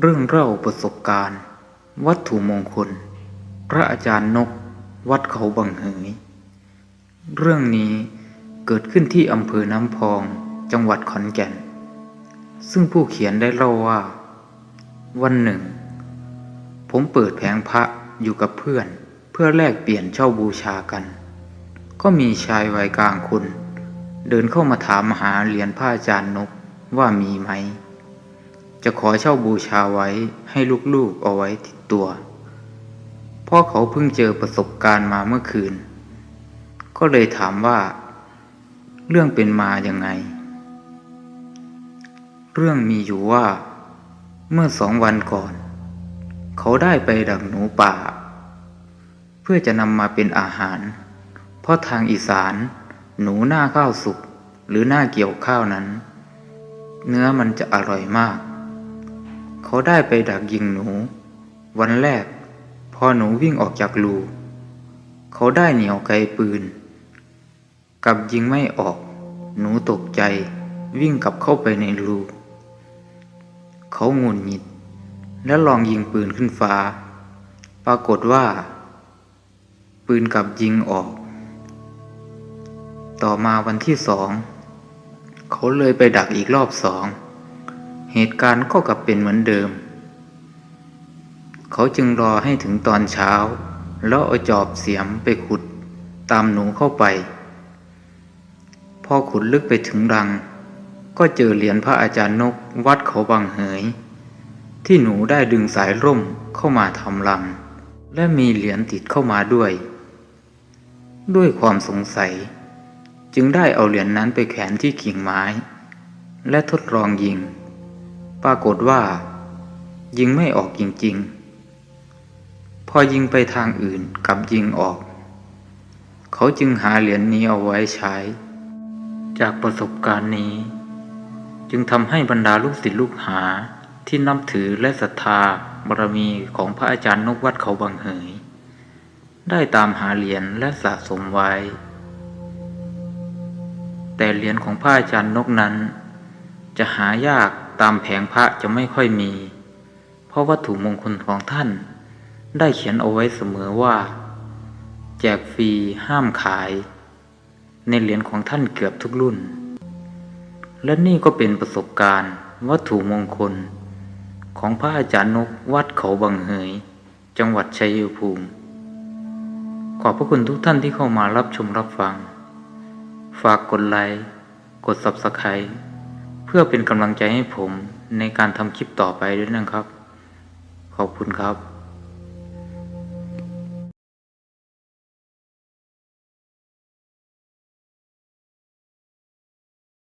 เรื่องเล่าประสบการณ์ วัตถุมงคล พระอาจารย์นก วัดเขาบังเหย เรื่องนี้เกิดขึ้นที่อำเภอน้ำพอง จังหวัดขอนแก่น ซึ่งผู้เขียนได้เล่าว่า วันหนึ่ง ผมเปิดแผงพระอยู่กับเพื่อนเพื่อแลกเปลี่ยนเช่าบูชากัน ก็มีชายวัยกลางคน เดินเข้ามาถามหาเหรียญพระอาจารย์นกว่ามีไหม จะขอเช่าบูชาไว้ให้ลูกๆเอาไว้ติดตัวพราะเขาเพิ่งเจอประสบการณ์มาเมื่อคืน ก็เลยถามว่า เรื่องเป็นมาอย่างไง เรื่องมีอยู่ว่า เมื่อสองวันก่อน เขาได้ไปดักหนูป่า เพื่อจะนำมาเป็นอาหาร เพราะทางอีสานหนูหน้าข้าวสุกหรือหน้าเกี่ยวข้าวนั้น เนื้อมันจะอร่อยมาก เขาได้ไปดักยิงหนู วันแรก พอหนูวิ่งออกจากรูเขาได้เหนียวไกลปืน กับยิงไม่ออก หนูตกใจ วิ่งกลับเข้าไปในรูเขางุนหงิด แล้วลองยิงปืนขึ้นฟ้า ปรากฏว่า ปืนกลับยิงออก ต่อมาวันที่สอง เขาเลยไปดักอีกรอบสอง เหตุการณ์ก็กลับเป็นเหมือนเดิม เขาจึงรอให้ถึงตอนเช้า แล้วเอาจอบเสียมไปขุดตามหนูเข้าไป พอขุดลึกไปถึงรัง ก็เจอเหรียญพระอาจารย์นกวัดเขาบางเหย ที่หนูได้ดึงสายร่มเข้ามาทำรัง และมีเหรียญติดเข้ามาด้วย ด้วยความสงสัย จึงได้เอาเหรียญนนั้นไปแขวนที่กิ่งไม้ และทดลองยิง ปรากฏว่า ยิงไม่ออกจริงๆ พอยิงไปทางอื่นกลับยิงออก เขาจึงหาเหรียญนนี้เอาไว้ใช้ จากประสบการณ์นี้ จึงทำให้บรรดาลูกศิษย์ลูกหาที่นับถือและศรัทธาบารมีของพระอาจารย์นกวัดเขาบางเหย ได้ตามหาเหรียญและสะสมไว้ แต่เหรียญของพระอาจารย์นกนั้น จะหายาก ตามแผงพระจะไม่ค่อยมี เพราะวัตถุมงคลของท่าน ได้เขียนเอาไว้เสมอว่า แจกฟรีห้ามขาย ในเหรียญของท่านเกือบทุกรุ่น และนี่ก็เป็นประสบการณ์ วัตถุมงคล ของพระอาจารย์นกวัดเขาบังเหย จังหวัดชัยภูมิ ขอบพระคุณทุกท่านที่เข้ามารับชมรับฟัง ฝากกดไลค์กด Subscribe พื่อเป็นกำลังใจให้ผมในการทำคลิปต่อไปด้วยนะครับ ขอบคุณครับ